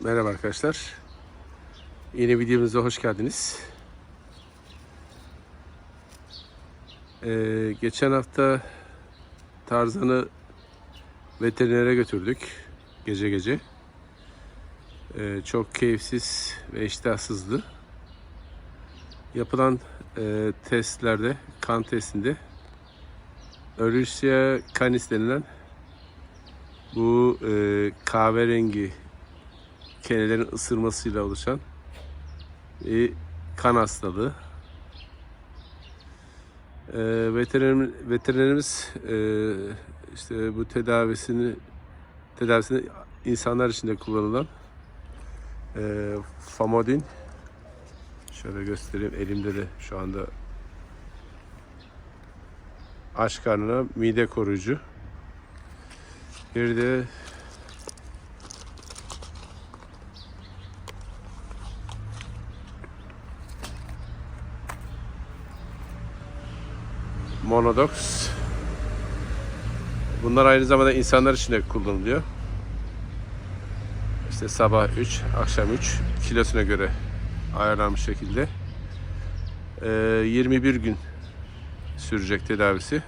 Merhaba arkadaşlar. Yeni videomuza hoş geldiniz. Ee, geçen hafta Tarzan'ı veterinere götürdük gece gece. Ee, çok keyifsiz ve iştahsızdı. Yapılan e, testlerde, kan testinde Ehrlichia canis denilen bu e, kahverengi kenelerin ısırmasıyla oluşan bir kan hastalığı. E, veteriner, veterinerimiz e, işte bu tedavisini tedavisini insanlar için de kullanılan e, famodin şöyle göstereyim elimde de şu anda aç karnına mide koruyucu bir de Monodox. Bunlar aynı zamanda insanlar için de kullanılıyor. İşte sabah 3, akşam 3 kilosuna göre ayarlanmış şekilde. Ee, 21 gün sürecek tedavisi.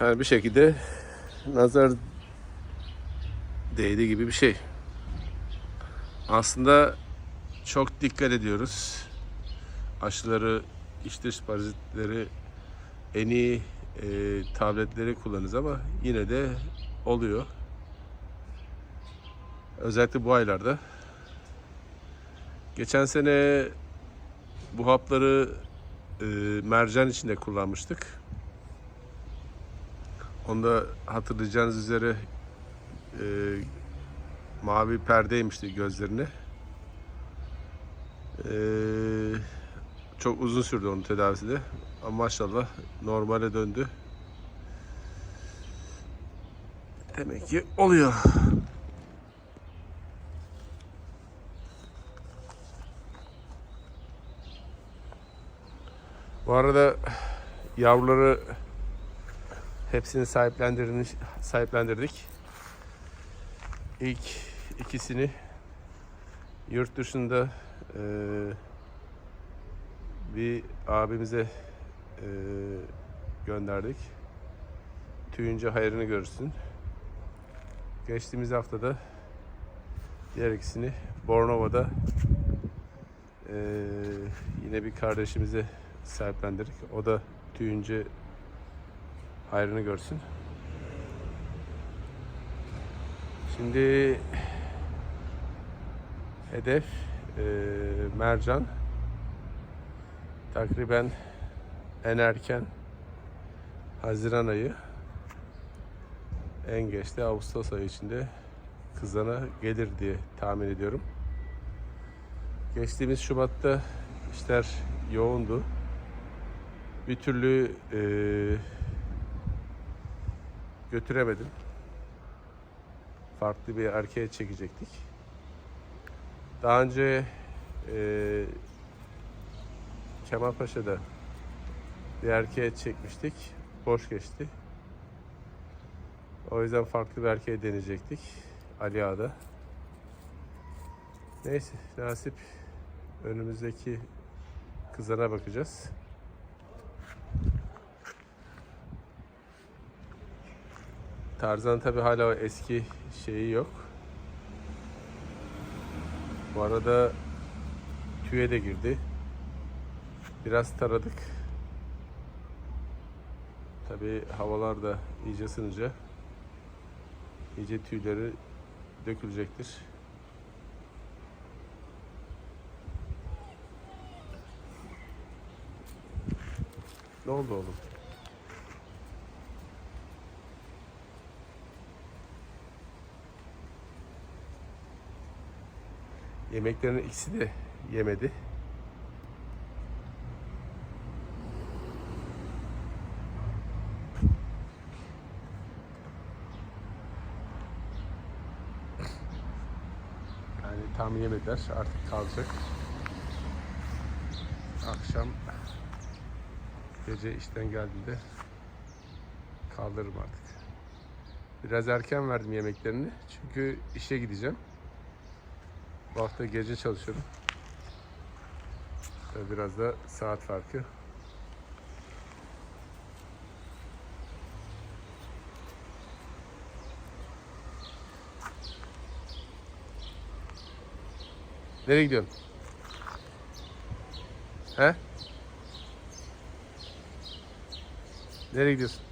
Yani bir şekilde nazar değdi gibi bir şey. Aslında çok dikkat ediyoruz. Aşıları, iç dış parazitleri, en iyi e, tabletleri kullanırız ama yine de oluyor. Özellikle bu aylarda. Geçen sene bu hapları e, mercan içinde kullanmıştık. Onda hatırlayacağınız üzere e, mavi perdeymişti gözlerine. E, çok uzun sürdü onun tedavisi de. Ama maşallah normale döndü. Demek ki oluyor. Bu arada yavruları hepsini sahiplendirmiş, sahiplendirdik. İlk ikisini yurt dışında e, bir abimize e, gönderdik. Tüyünce hayrını görsün. Geçtiğimiz haftada diğer ikisini Bornova'da e, yine bir kardeşimize sahiplendirdik. O da tüyünce hayrını görsün. Şimdi hedef e, mercan takriben en erken Haziran ayı en geç de Ağustos ayı içinde kızana gelir diye tahmin ediyorum. Geçtiğimiz Şubat'ta işler yoğundu. Bir türlü e, götüremedim. Farklı bir erkeğe çekecektik. Daha önce e, Kemalpaşa'da bir erkeğe çekmiştik. Boş geçti. O yüzden farklı bir erkeğe deneyecektik. Ali Ağa'da. Neyse nasip önümüzdeki kızana bakacağız. Tarzan tabi hala o eski şeyi yok. Bu arada tüye de girdi. Biraz taradık. Tabi havalar da iyice ısınınca iyice tüyleri dökülecektir. Ne oldu oğlum? Yemeklerin ikisi de yemedi. Yani tam yemediler. Artık kalacak. Akşam gece işten geldiğinde kaldırırım artık. Biraz erken verdim yemeklerini. Çünkü işe gideceğim. Bu hafta gece çalışıyorum. Biraz da saat farkı. Nereye gidiyorsun? He? Nereye gidiyorsun?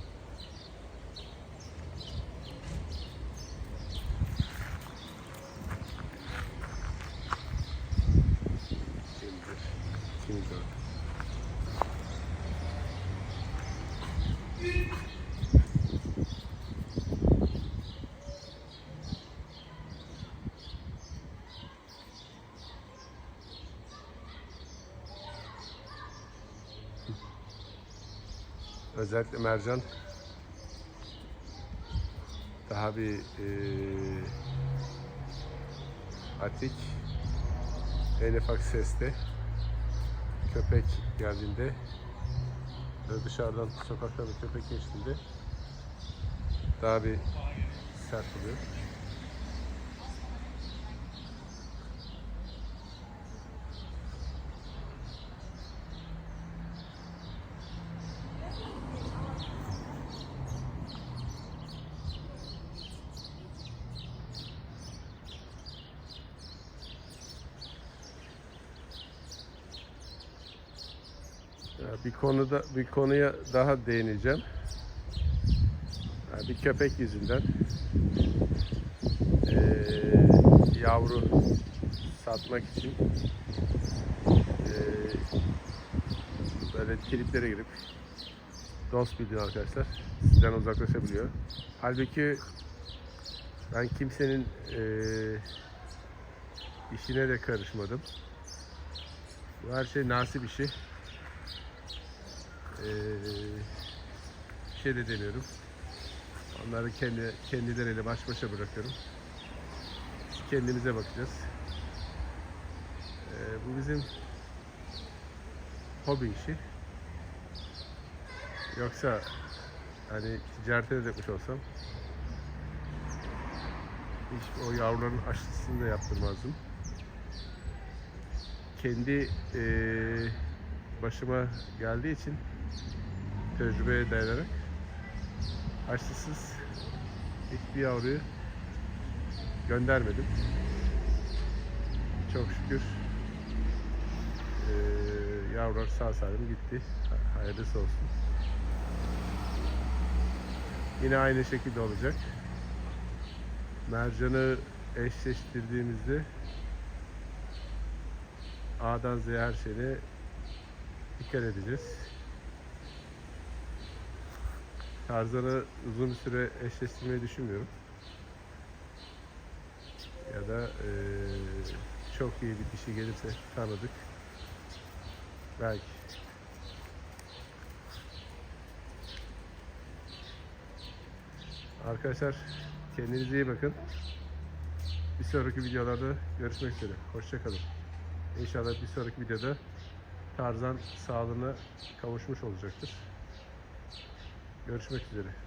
Özellikle mercan daha bir eee atik en ufak seste köpek geldiğinde ve dışarıdan sokakta bir köpek geçtiğinde daha bir sert oluyor. Bir konuda bir konuya daha değineceğim. Bir köpek yüzünden eee, yavru satmak için böyle triplere girip dost bildiğin arkadaşlar sizden uzaklaşabiliyor. Halbuki ben kimsenin eee, işine de karışmadım. Bu her şey nasip işi. Eee bir şey de demiyorum. Onları kendi kendileriyle baş başa bırakıyorum. Kendimize bakacağız. Eee, bu bizim hobi işi. Yoksa hani ticarete de dökmüş olsam hiç o yavruların aşısını da yaptırmazdım. Kendi eee, başıma geldiği için tecrübeye dayanarak aşısız hiçbir yavruyu göndermedim. Çok şükür eee yavrular sağ salim gitti. Ha- Hayırlısı olsun. Yine aynı şekilde olacak. Mercanı eşleştirdiğimizde A'dan Z'ye her şeyine dikkat edeceğiz. Tarzan'ı uzun bir süre eşleştirmeyi düşünmüyorum. Ya da eee, çok iyi bir dişi gelirse tanıdık. Belki. Arkadaşlar kendinize iyi bakın. Bir sonraki videolarda görüşmek üzere. Hoşçakalın. İnşallah bir sonraki videoda Tarzan sağlığına kavuşmuş olacaktır. Görüşmek üzere.